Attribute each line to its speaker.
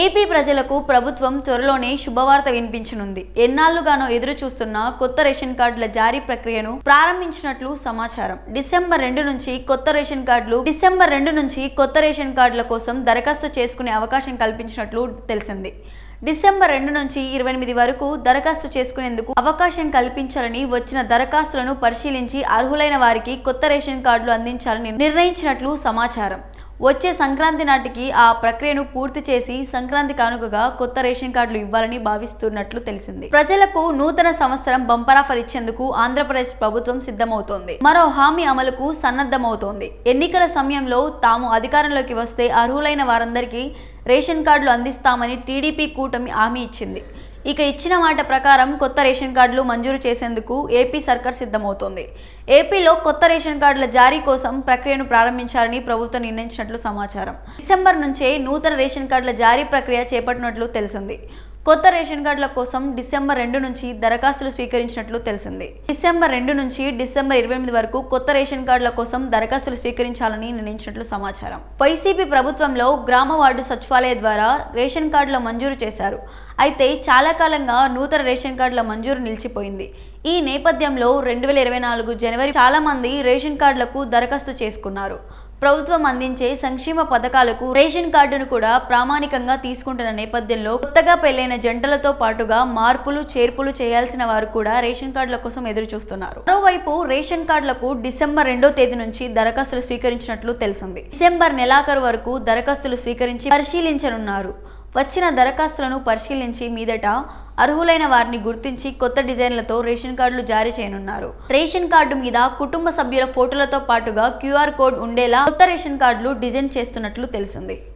Speaker 1: AP ప్రజలకు ప్రభుత్వం త్వరలోనే శుభవార్త వినిపించనుంది. ఎన్నాళ్ళుగానో ఎదురు చూస్తున్న కొత్త రేషన్ కార్డుల జారీ ప్రక్రియను ప్రారంభించినట్లు సమాచారం. డిసెంబర్ రెండు నుంచి కొత్త రేషన్ కార్డులు డిసెంబర్ రెండు నుంచి కొత్త రేషన్ కార్డుల కోసం దరఖాస్తు చేసుకునే అవకాశం కల్పించినట్లు తెలిసింది. డిసెంబర్ రెండు నుంచి ఇరవై ఎనిమిది వరకు దరఖాస్తు చేసుకునేందుకు అవకాశం కల్పించాలని వచ్చిన దరఖాస్తులను పరిశీలించి అర్హులైన వారికి కొత్త రేషన్ కార్డులు అందించాలని నిర్ణయించినట్లు సమాచారం. వచ్చే సంక్రాంతి నాటికి ఆ ప్రక్రియను పూర్తి చేసి సంక్రాంతి కానుకగా కొత్త రేషన్ కార్డులు ఇవ్వాలని భావిస్తున్నట్లు తెలిసింది. ప్రజలకు నూతన సంవత్సరం బంపర్ ఆఫర్ ఇచ్చేందుకు ఆంధ్రప్రదేశ్ ప్రభుత్వం సిద్ధమవుతోంది. మరో హామీ అమలుకు సన్నద్ధమవుతోంది. ఎన్నికల సమయంలో తాము అధికారంలోకి వస్తే అర్హులైన వారందరికీ రేషన్ కార్డులు అందిస్తామని టీడీపీ కూటమి హామీ ఇచ్చింది. ఇక ఇచ్చిన మాట ప్రకారం కొత్త రేషన్ కార్డులు మంజూరు చేసేందుకు ఏపీ సర్కార్ సిద్ధమవుతోంది. ఏపీలో కొత్త రేషన్ కార్డుల జారీ కోసం ప్రక్రియను ప్రారంభించాలని ప్రభుత్వం నిర్ణయించినట్లు సమాచారం. డిసెంబర్ నుంచే నూతన రేషన్ కార్డుల జారీ ప్రక్రియ చేపట్టినట్లు తెలిసింది. కొత్త రేషన్ కార్డుల కోసం డిసెంబర్ రెండు నుంచి దరఖాస్తులు స్వీకరించినట్లు తెలిసింది. డిసెంబర్ రెండు నుంచి డిసెంబర్ ఇరవై ఎనిమిది వరకు కొత్త రేషన్ కార్డుల కోసం దరఖాస్తులు స్వీకరించాలని నిర్ణయించినట్లు సమాచారం. వైసీపీ ప్రభుత్వంలో గ్రామ వార్డు సచివాలయ ద్వారా రేషన్ కార్డుల మంజూరు చేశారు. అయితే చాలా కాలంగా నూతన రేషన్ కార్డుల మంజూరు నిలిచిపోయింది. ఈ నేపథ్యంలో రెండు వేల ఇరవై నాలుగు జనవరి చాలామంది రేషన్ కార్డులకు దరఖాస్తు చేసుకున్నారు. ప్రభుత్వం అందించే సంక్షేమ పథకాలకు రేషన్ కార్డును కూడా ప్రామాణికంగా తీసుకుంటున్న నేపథ్యంలో కొత్తగా పెళ్ళైన జంటలతో పాటుగా మార్పులు చేర్పులు చేయాల్సిన వారు కూడా రేషన్ కార్డుల కోసం ఎదురు చూస్తున్నారు మరోవైపు రేషన్ కార్డులకు డిసెంబర్ రెండో తేదీ నుంచి దరఖాస్తులు స్వీకరించినట్లు తెలిసింది. డిసెంబర్ నెలాఖరు వరకు దరఖాస్తులు స్వీకరించి పరిశీలించనున్నారు. వచ్చిన దరఖాస్తులను పరిశీలించి మీదట అర్హులైన వారిని గుర్తించి కొత్త డిజైన్లతో రేషన్ కార్డులు జారీ చేయనున్నారు. రేషన్ కార్డు మీద కుటుంబ సభ్యుల ఫోటోలతో పాటుగా క్యూఆర్ కోడ్ ఉండేలా కొత్త రేషన్ కార్డులు డిజైన్ చేస్తున్నట్లు తెలిసింది.